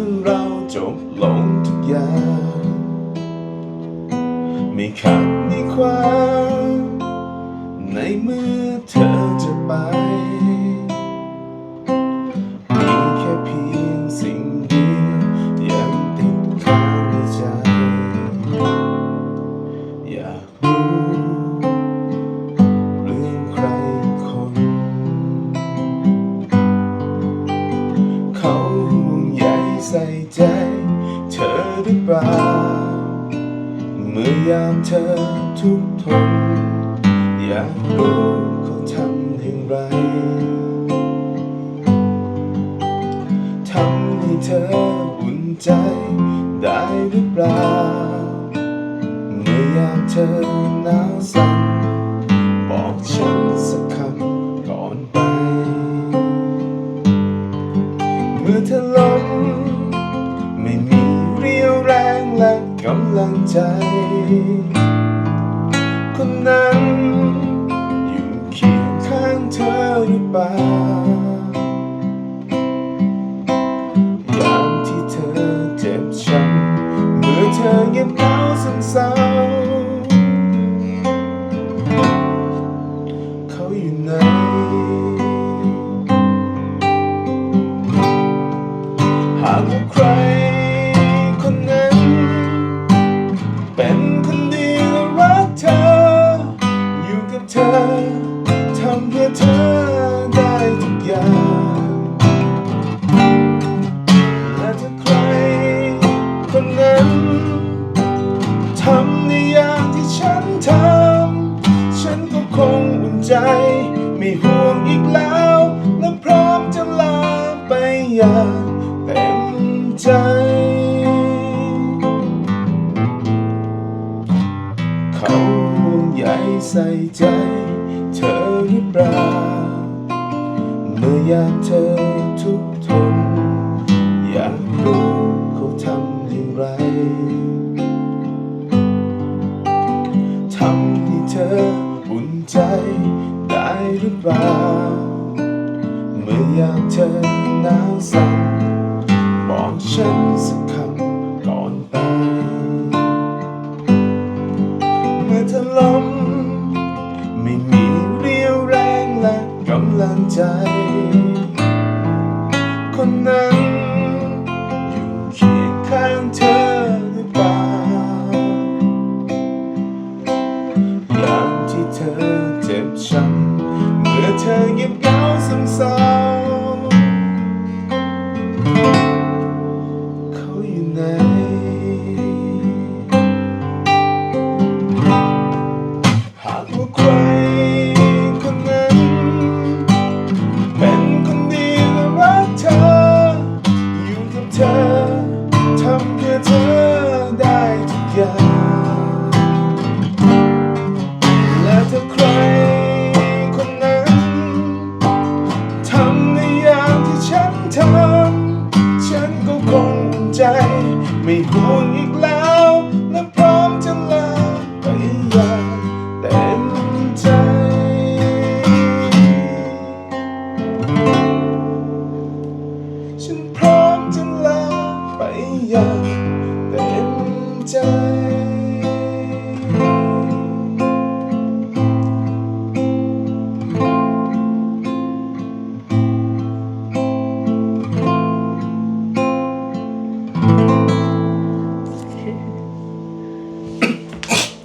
่องเราจบลงทุกอย่าง ไม่ขัดไม่ควางในเมื่อเธอจะไป เมื่อยามเธอทุกทน อยากรู้เขาทำอย่างไรทำให้เธออุ่นใจได้หรือเปล่า เมื่อยามเธอหนาวสั่นบอกฉันำลังใจ คนนั้นอยู่เคียงข้างเธอหรือเปล่ายามที่เธอเจ็บช้ำเมื่อเธอเงียบเหงาซึมเศร้าเขา เต็มใจ เขาห่วงใยใส่ใจ เธอหรือเปล่า เมื่อยามเธอทุกทน อยากรู้เขาทำอย่างไรทำให้เธออุ่นใจได้หรือเปล่า อยากเธอหนาวสั่นบอกฉันสักคำก่อนไปเมื่อเธอล้มไม่มีเรี่ยวแรงและกำลังใจ คนนั้น ธอทำเพื่อเธอได้ทุกอย่าง และถ้าใครคนนั้นทำในอย่างที่ฉันทำ ฉันก็คงใจไม่ห่วงอีกแล้ว